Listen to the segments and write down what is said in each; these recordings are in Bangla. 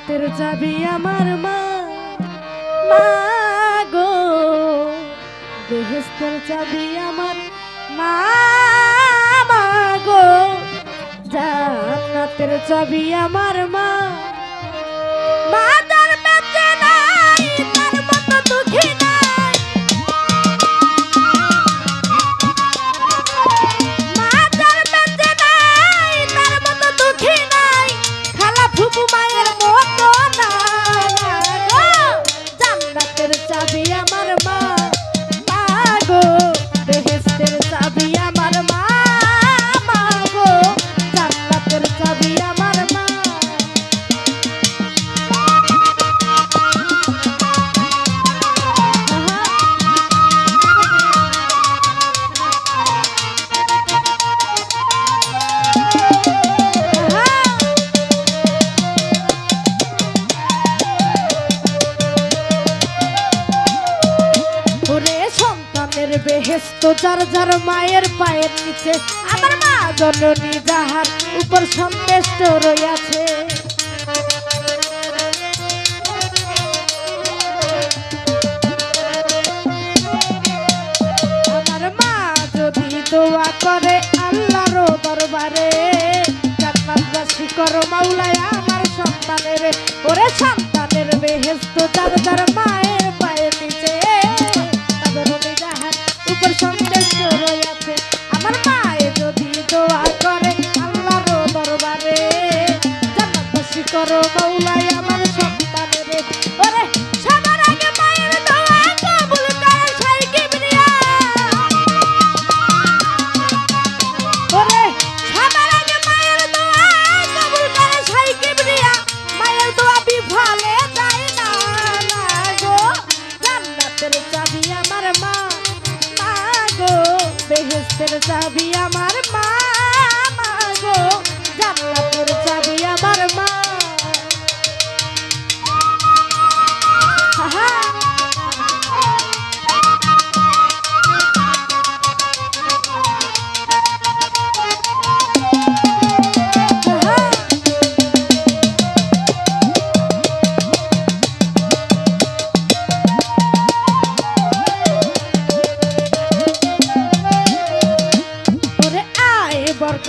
জান্নাতের চাবি আমার মা মা গো। বেহেস্তের চাবি আমার মা মা গো। জান্নাতের চাবি আমার মা। বেহেস্ত যার যার মায়ের পায়ের নিচে, আমার মা জননী যাহার উপর সন্তুষ্ট রইয়াছে। আমার মা যদি দোয়া করে আল্লাহর দরবারে আমার সন্তানের, ওরে সন্তানের বেহেস্ত যার যার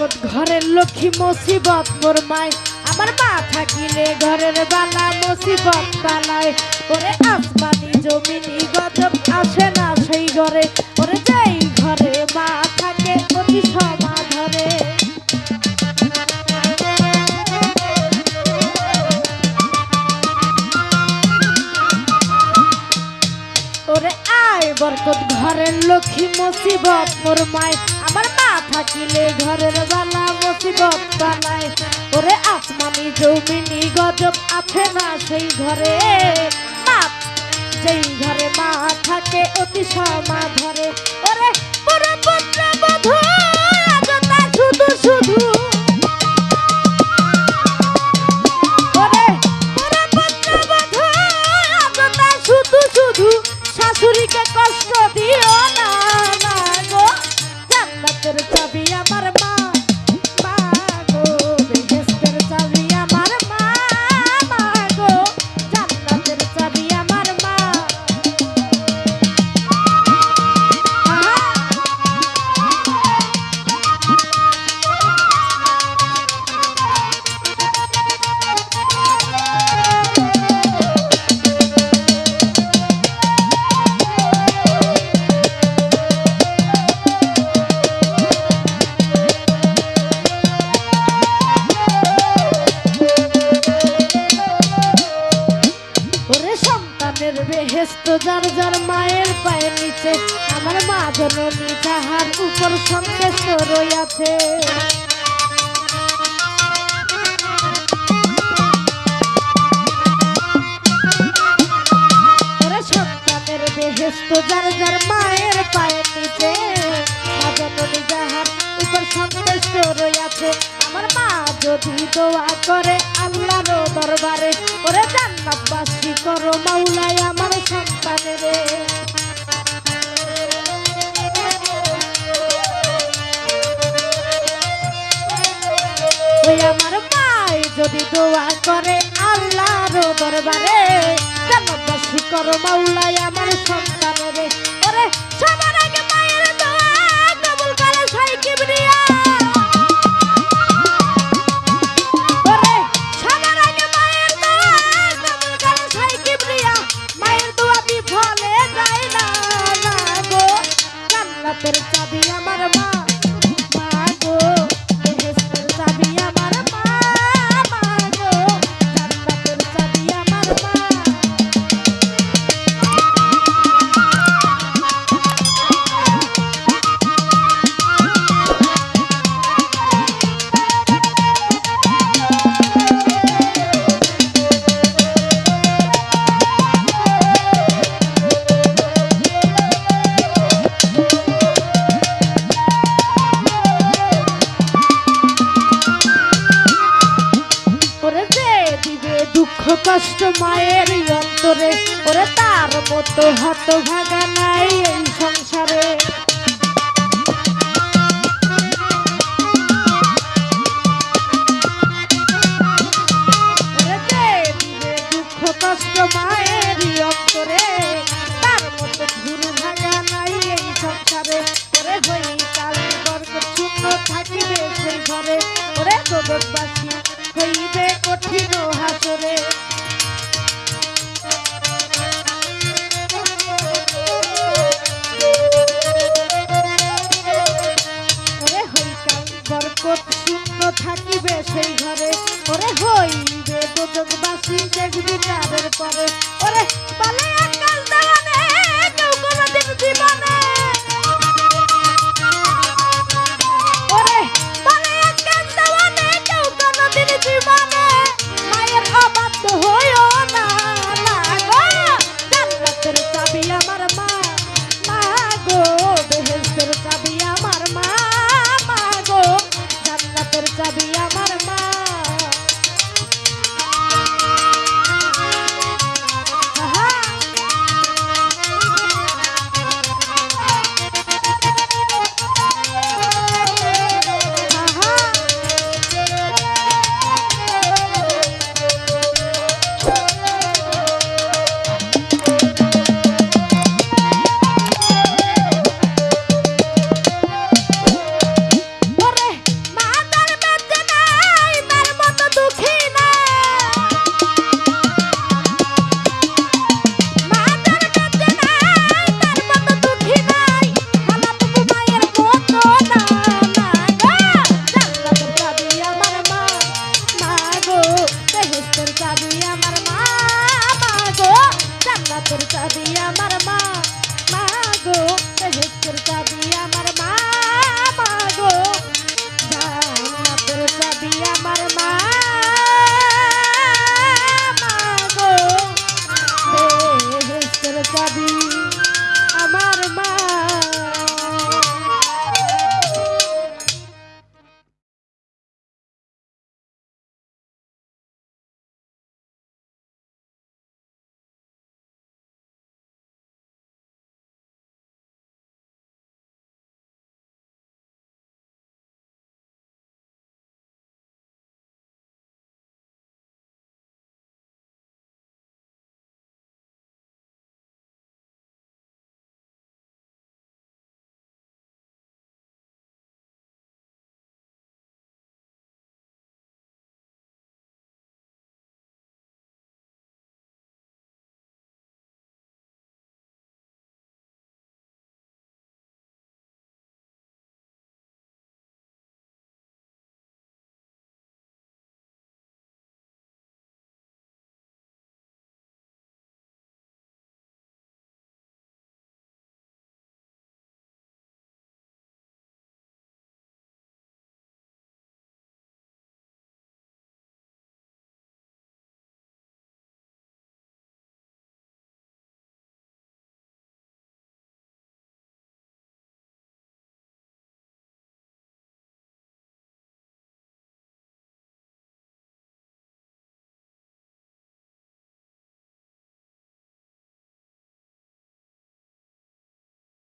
বরকত ঘরের লক্ষ্মী মুসিবত মোর মায় আমার মা থাকিলে ঘরের বালা মুসিবত বালায় ওরে আসমানি জমিনি গজব আসে না সেই ঘরে। মুসিবত মোর মায় আমার মা থাকিলে ঘরের বালা মুসিবত বানায় ওরে আসমানি জমিনি গজব আছে না সেই ঘরে। মা, যেই ঘরে মা থাকে অতি সমা ধরে ওরে পুরো পুত্র বধূ! সন্তানের বেহেস্ত যার যার মায়ের পায়ের নিচে উপর সন্তুষ্ট রইয়াছে আমার মা যদি দোয়া করে আল্লাহর দরবারে, ওরে জান্নাতবাসী করো মাওলায় আমার সন্তানের। যদি দোয়া করে আল্লাহর দরবারে জান্নাতবাসী করো মাউলায় আমার ওরে তার মতো হত ভাগা নাই এই সংসারে। দুঃখ কষ্ট মায়ের অন্তরে, তার মতো নাই এই সংসারে। ওরে হই কাল শূন্য থাকিবে সেই ঘরে ওরে দোদকবাসী হইবে কঠিন হাসরে বরকত শূন্য থাকিবে সেই ঘরে। ওরে হইবে দুজন বাসি দেখবি তাদের পরে। ওরে বলে আকাশ দেওয়ানে কেউ কোনোদিন জীবনে। ওরে বলে আকাশ দেওয়ানে কেউ কোনোদিন জীবনে।